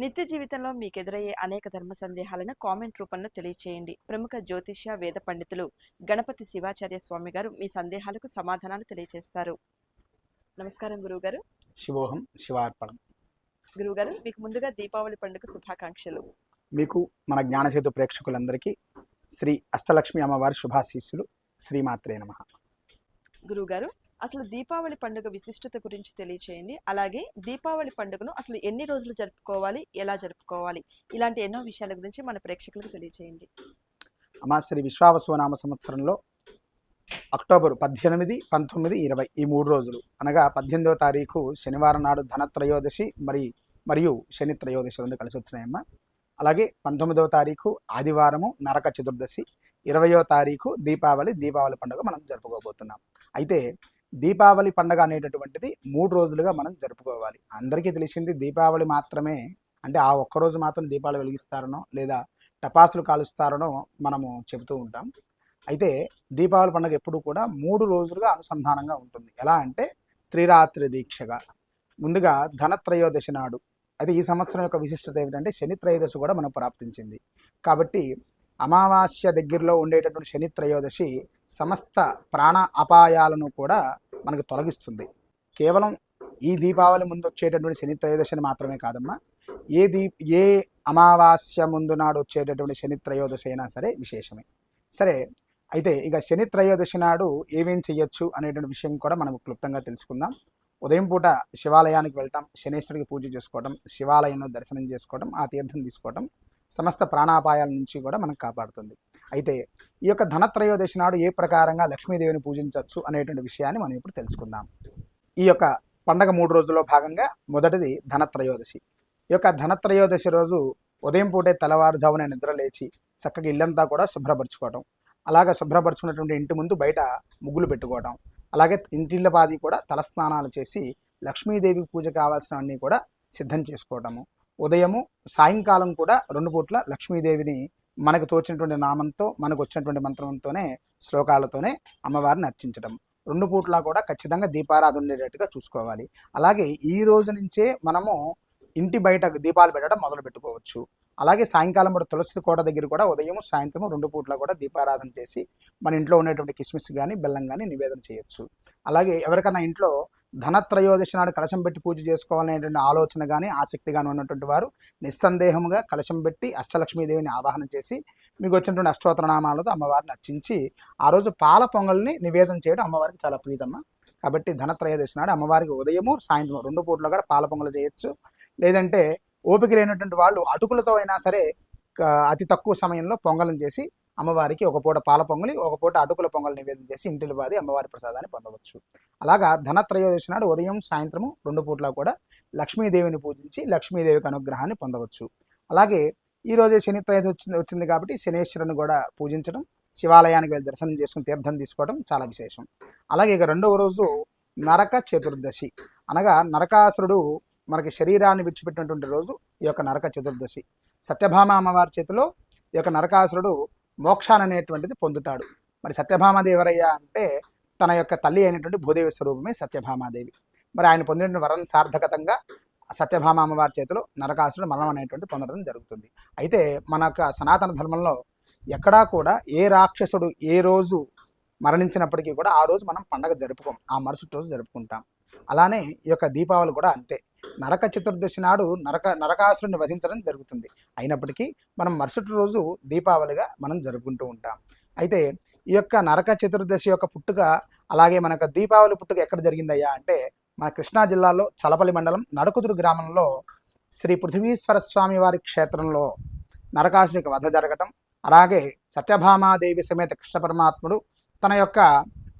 నిత్య జీవితంలో మీకు ఎదురయ్యే అనేక ధర్మ సందేహాలను కామెంట్ రూపంలో తెలియచేయండి. ప్రముఖ జ్యోతిష్య వేద పండితులు గణపతి శివాచార్య స్వామి గారు మీ సందేహాలకు సమాధానాలు తెలియజేస్తారు నమస్కారం గురువుగారు. శివోహం శివార్పణం. గురువుగారు మీకు ముందుగా దీపావళి పండుగ శుభాకాంక్షలు. మీకు మన జ్ఞానసేతు ప్రేక్షకులందరికీ శ్రీ అష్టలక్ష్మి అమ్మవారి శుభాశీస్సులు. శ్రీమాత్రే నమ. గురువుగారు అసలు దీపావళి పండుగ విశిష్టత గురించి తెలియచేయండి. అలాగే దీపావళి పండుగను అసలు ఎన్ని రోజులు జరుపుకోవాలి ఎలా జరుపుకోవాలి ఇలాంటి ఎన్నో విషయాల గురించి మన ప్రేక్షకులకు తెలియచేయండి. అమ్మ శ్రీ విశ్వావసునామ సంవత్సరంలో అక్టోబర్ పద్దెనిమిది పంతొమ్మిది ఇరవై ఈ మూడు రోజులు. అనగా పద్దెనిమిదవ తారీఖు శనివారం నాడు ధనత్రయోదశి మరి మరియు శని త్రయోదశి రెండు కలిసి వచ్చినాయమ్మ అలాగే పంతొమ్మిదవ తారీఖు ఆదివారము నరక చతుర్దశి ఇరవయో తారీఖు దీపావళి దీపావళి పండుగ మనం జరుపుకోబోతున్నాం. అయితే దీపావళి పండుగ అనేటటువంటిది మూడు రోజులుగా మనం జరుపుకోవాలి. అందరికీ తెలిసింది దీపావళి మాత్రమే అంటే ఆ ఒక్కరోజు మాత్రం దీపాలు వెలిగిస్తారనో లేదా టపాసులు కాలుస్తారనో మనము చెబుతూ ఉంటాం. అయితే దీపావళి పండుగ ఎప్పుడు కూడా మూడు రోజులుగా అనుసంధానంగా ఉంటుంది. ఎలా అంటే త్రిరాత్రి దీక్షగా. ముందుగా ధనత్రయోదశి నాడు. అయితే ఈ సంవత్సరం యొక్క విశిష్టత ఏమిటంటే శని త్రయోదశి కూడా మనకు ప్రాప్తించింది. కాబట్టి అమావాస్య దగ్గరలో ఉండేటటువంటి శని త్రయోదశి సమస్త ప్రాణ అపాయాలను కూడా మనకు తొలగిస్తుంది. కేవలం ఈ దీపావళి ముందు వచ్చేటటువంటి శని త్రయోదశిని మాత్రమే కాదమ్మా. ఏ దీ ఏ అమావాస్య ముందు నాడు వచ్చేటటువంటి శని త్రయోదశి అయినా సరే విశేషమే. సరే అయితే ఇక శని త్రయోదశి నాడు ఏమేం చేయొచ్చు అనేటువంటి విషయం కూడా మనం క్లుప్తంగా తెలుసుకుందాం. ఉదయం పూట శివాలయానికి వెళ్తాం శనేశ్వరికి పూజ చేసుకోవడం శివాలయంలో దర్శనం చేసుకోవడం ఆ తీర్థం తీసుకోవడం సమస్త ప్రాణాపాయాల నుంచి కూడా మనకు కాపాడుతుంది. అయితే ఈ యొక్క ధనత్రయోదశి నాడు ఏ ప్రకారంగా లక్ష్మీదేవిని పూజించవచ్చు అనేటువంటి విషయాన్ని మనం ఇప్పుడు తెలుసుకుందాం. ఈ యొక్క పండగ మూడు రోజుల్లో భాగంగా మొదటిది ధనత్రయోదశి. ఈ యొక్క ధనత్రయోదశి రోజు ఉదయం పూటే తెల్లవారుజామున నిద్ర లేచి చక్కగా ఇల్లంతా కూడా శుభ్రపరచుకోవటం. అలాగే శుభ్రపరచుకున్నటువంటి ఇంటి ముందు బయట ముగ్గులు పెట్టుకోవడం అలాగే ఇంటిల్లపాది కూడా తలస్నానాలు చేసి లక్ష్మీదేవి పూజ కావాల్సినవన్నీ కూడా సిద్ధం చేసుకోవటము. ఉదయము సాయంకాలం కూడా రెండు పూట్ల లక్ష్మీదేవిని మనకు తోచినటువంటి నామంతో మనకు వచ్చినటువంటి మంత్రంతోనే శ్లోకాలతోనే అమ్మవారిని అర్చించడం రెండు పూట్లా కూడా ఖచ్చితంగా దీపారాధన ఉండేటట్టుగా చూసుకోవాలి. అలాగే ఈ రోజు నుంచే మనము ఇంటి బయట దీపాలు పెట్టడం మొదలు పెట్టుకోవచ్చు. అలాగే సాయంకాలం కూడా తులసి కోట దగ్గర కూడా ఉదయం సాయంత్రం రెండు పూట్ల కూడా దీపారాధన చేసి మన ఇంట్లో ఉన్నటువంటి కిస్మిస్ కానీ బెల్లం కానీ నివేదన చేయొచ్చు. అలాగే ఎవరికైనా ఇంట్లో ధనత్రయోదశి నాడు కలశం పెట్టి పూజ చేసుకోవాలనేటువంటి ఆలోచన కానీ ఆసక్తి కానీ ఉన్నటువంటి వారు నిస్సందేహముగా కలశం పెట్టి అష్టలక్ష్మీదేవిని ఆవాహన చేసి మీకు వచ్చినటువంటి అష్టోత్తరనామాలతో అమ్మవారిని అర్చించి ఆ రోజు పాల పొంగల్ని నివేదన చేయడం అమ్మవారికి చాలా ప్రీతమ్మ. కాబట్టి ధనత్రయోదశి నాడు అమ్మవారికి ఉదయము సాయంత్రం రెండు పూట్ల కూడా పాల పొంగలు చేయొచ్చు. లేదంటే ఓపిక లేనటువంటి వాళ్ళు అటుకులతో అయినా సరే అతి తక్కువ సమయంలో పొంగలం చేసి అమ్మవారికి ఒక పూట పాల పొంగలి ఒక పూట అటుకుల పొంగల్ నివేదన చేసి ఇంటిలో బాది అమ్మవారి ప్రసాదాన్ని పొందవచ్చు. అలాగా ధనత్రయోదశి నాడు ఉదయం సాయంత్రము రెండు పూట్ల కూడా లక్ష్మీదేవిని పూజించి లక్ష్మీదేవికి అనుగ్రహాన్ని పొందవచ్చు. అలాగే ఈరోజే శని త్రయోదశి వచ్చింది వచ్చింది కాబట్టి శనేశ్వరుని కూడా పూజించడం శివాలయానికి వెళ్ళి దర్శనం చేసుకుని తీర్థం తీసుకోవడం చాలా విశేషం. అలాగే ఇక రెండవ రోజు నరక చతుర్దశి. అనగా నరకాసురుడు మనకి శరీరాన్ని విడిచిపెట్టినటువంటి రోజు ఈ యొక్క నరక చతుర్దశి. సత్యభామ అమ్మవారి చేతిలో ఈ యొక్క నరకాసురుడు మోక్షాన్ని అనేటువంటిది పొందుతాడు. మరి సత్యభామాదేవరయ్య అంటే తన యొక్క తల్లి అయినటువంటి భూదేవి స్వరూపమే సత్యభామాదేవి. మరి ఆయన పొందిన వరం సార్థకతంగా సత్యభామ అమ్మవారి చేతిలో నరకాసురుడు మరణం అనేటువంటి పొందడం జరుగుతుంది. అయితే మన యొక్క సనాతన ధర్మంలో ఎక్కడా కూడా ఏ రాక్షసుడు ఏ రోజు మరణించినప్పటికీ కూడా ఆ రోజు మనం పండగ జరుపుకోం. ఆ మరుసటి రోజు జరుపుకుంటాం. అలానే ఈ యొక్క దీపావళి కూడా అంతే. నరక చతుర్దశి నాడు నరక నరకాసురుని వధించడం జరుగుతుంది. అయినప్పటికీ మనం మరుసటి రోజు దీపావళిగా మనం జరుపుకుంటూ ఉంటాం. అయితే ఈ యొక్క నరక చతుర్దశి యొక్క పుట్టుక అలాగే మనకు దీపావళి పుట్టుక ఎక్కడ జరిగిందయ్యా అంటే మన కృష్ణా జిల్లాలో చలపల్లి మండలం నడుకుదురు గ్రామంలో శ్రీ పృథ్వీశ్వర స్వామి వారి క్షేత్రంలో నరకాసునికి వధ జరగటం అలాగే సత్యభామాదేవి సమేత కృష్ణ పరమాత్ముడు తన యొక్క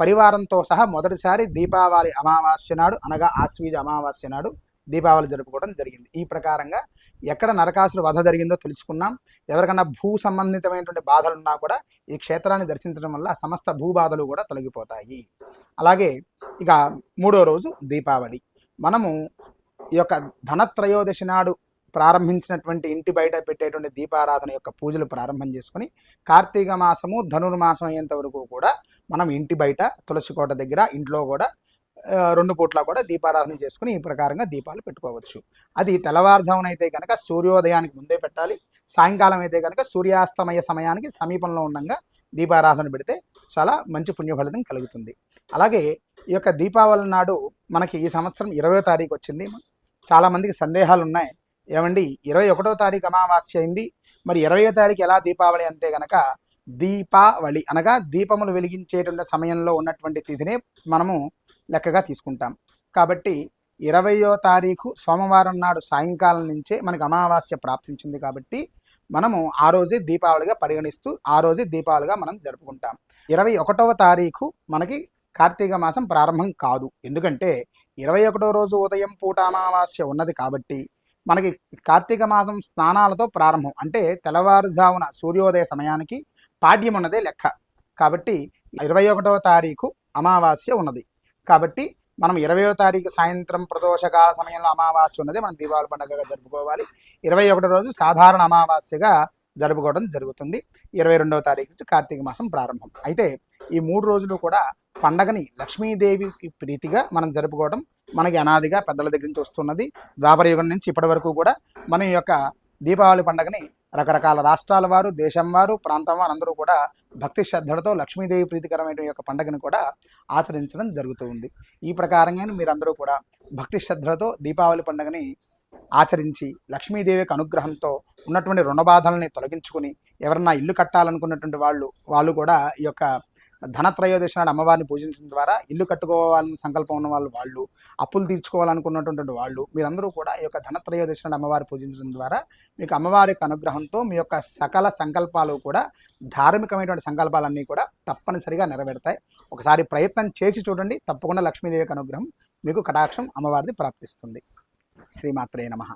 పరివారంతో సహా మొదటిసారి దీపావళి అమావాస్య నాడు అనగా ఆశ్వీజ అమావాస్య నాడు దీపావళి జరుపుకోవడం జరిగింది. ఈ ప్రకారంగా ఎక్కడ నరకాసులు వధ జరిగిందో తెలుసుకున్నాం. ఎవరికన్నా భూ సంబంధితమైనటువంటి బాధలు ఉన్నా కూడా ఈ క్షేత్రాన్ని దర్శించడం వల్ల సమస్త భూ బాధలు కూడా తొలగిపోతాయి. అలాగే ఇక మూడో రోజు దీపావళి. మనము ఈ యొక్క ధనత్రయోదశి నాడు ప్రారంభించినటువంటి ఇంటి బయట పెట్టేటువంటి దీపారాధన యొక్క పూజలు ప్రారంభం చేసుకుని కార్తీక మాసము ధనుర్మాసం అయ్యేంత వరకు కూడా మనం ఇంటి బయట తులసి కోట దగ్గర ఇంట్లో కూడా రెండు పూట్ల కూడా దీపారాధన చేసుకుని ఈ ప్రకారంగా దీపాలు పెట్టుకోవచ్చు. అది తెల్లవారుజామున అయితే కనుక సూర్యోదయానికి ముందే పెట్టాలి. సాయంకాలం అయితే కనుక సూర్యాస్తమయ సమయానికి సమీపంలో ఉండగా దీపారాధన పెడితే చాలా మంచి పుణ్యఫలితం కలుగుతుంది. అలాగే ఈ యొక్క దీపావళి నాడు మనకి ఈ సంవత్సరం ఇరవై తారీఖు వచ్చింది. చాలామందికి సందేహాలు ఉన్నాయి. ఏమండి? ఇరవై ఒకటో తారీఖు అమావాస్య అయింది. మరి ఇరవయో తారీఖు ఎలా దీపావళి అంటే గనక దీపావళి అనగా దీపములు వెలిగించేటువంటి సమయంలో ఉన్నటువంటి తిథినే మనము లెక్కగా తీసుకుంటాం. కాబట్టి ఇరవయో తారీఖు సోమవారం నాడు సాయంకాలం నుంచే మనకి అమావాస్య ప్రాప్తించింది కాబట్టి మనము ఆ రోజే దీపావళిగా పరిగణిస్తూ ఆ రోజే దీపావళిగా మనం జరుపుకుంటాం. ఇరవై ఒకటవ తారీఖు మనకి కార్తీక మాసం ప్రారంభం కాదు. ఎందుకంటే ఇరవై ఒకటో రోజు ఉదయం పూట అమావాస్య ఉన్నది కాబట్టి మనకి కార్తీక మాసం స్నానాలతో ప్రారంభం. అంటే తెల్లవారుజామున సూర్యోదయ సమయానికి పాడ్యం ఉన్నదే లెక్క. కాబట్టి ఇరవై ఒకటవ తారీఖు అమావాస్య ఉన్నది. కాబట్టి మనం ఇరవయో తారీఖు సాయంత్రం ప్రదోషకాల సమయంలో అమావాస్య ఉన్నది మనం దీపావళి పండుగగా జరుపుకోవాలి. ఇరవై ఒకటో రోజు సాధారణ అమావాస్యగా జరుపుకోవడం జరుగుతుంది. ఇరవై రెండవ తారీఖు నుంచి కార్తీక మాసం ప్రారంభం. అయితే ఈ మూడు రోజులు కూడా పండగని లక్ష్మీదేవికి ప్రీతిగా మనం జరుపుకోవడం మనకి అనాదిగా పెద్దల దగ్గర నుంచి వస్తున్నది. ద్వాపర యుగం నుంచి ఇప్పటి వరకు కూడా మన యొక్క దీపావళి పండుగని రకరకాల రాష్ట్రాల వారు దేశం వారు ప్రాంతం వారు అందరూ కూడా భక్తి శ్రద్ధలతో లక్ష్మీదేవి ప్రీతికరమైన యొక్క పండుగను కూడా ఆచరించడం జరుగుతూ ఉంది. ఈ ప్రకారంగా మీరందరూ కూడా భక్తి శ్రద్ధలతో దీపావళి పండుగని ఆచరించి లక్ష్మీదేవి యొక్క అనుగ్రహంతో ఉన్నటువంటి రుణబాధల్ని తొలగించుకుని ఎవరన్నా ఇల్లు కట్టాలనుకున్నటువంటి వాళ్ళు వాళ్ళు కూడా ఈ యొక్క ధనత్రయోదశి నాడు అమ్మవారిని పూజించడం ద్వారా ఇల్లు కట్టుకోవాలని సంకల్పం ఉన్న వాళ్ళు వాళ్ళు అప్పులు తీర్చుకోవాలనుకున్నటువంటి వాళ్ళు మీరందరూ కూడా ఈ యొక్క ధనత్రయోదశి నాడు అమ్మవారి పూజించడం ద్వారా మీకు అమ్మవారి యొక్క అనుగ్రహంతో మీ యొక్క సకల సంకల్పాలు కూడా ధార్మికమైనటువంటి సంకల్పాలన్నీ కూడా తప్పనిసరిగా నెరవేరుతాయి. ఒకసారి ప్రయత్నం చేసి చూడండి. తప్పకుండా లక్ష్మీదేవి యొక్క అనుగ్రహం మీకు కటాక్షం అమ్మవారిది ప్రాప్తిస్తుంది. శ్రీమాత్రే నమః.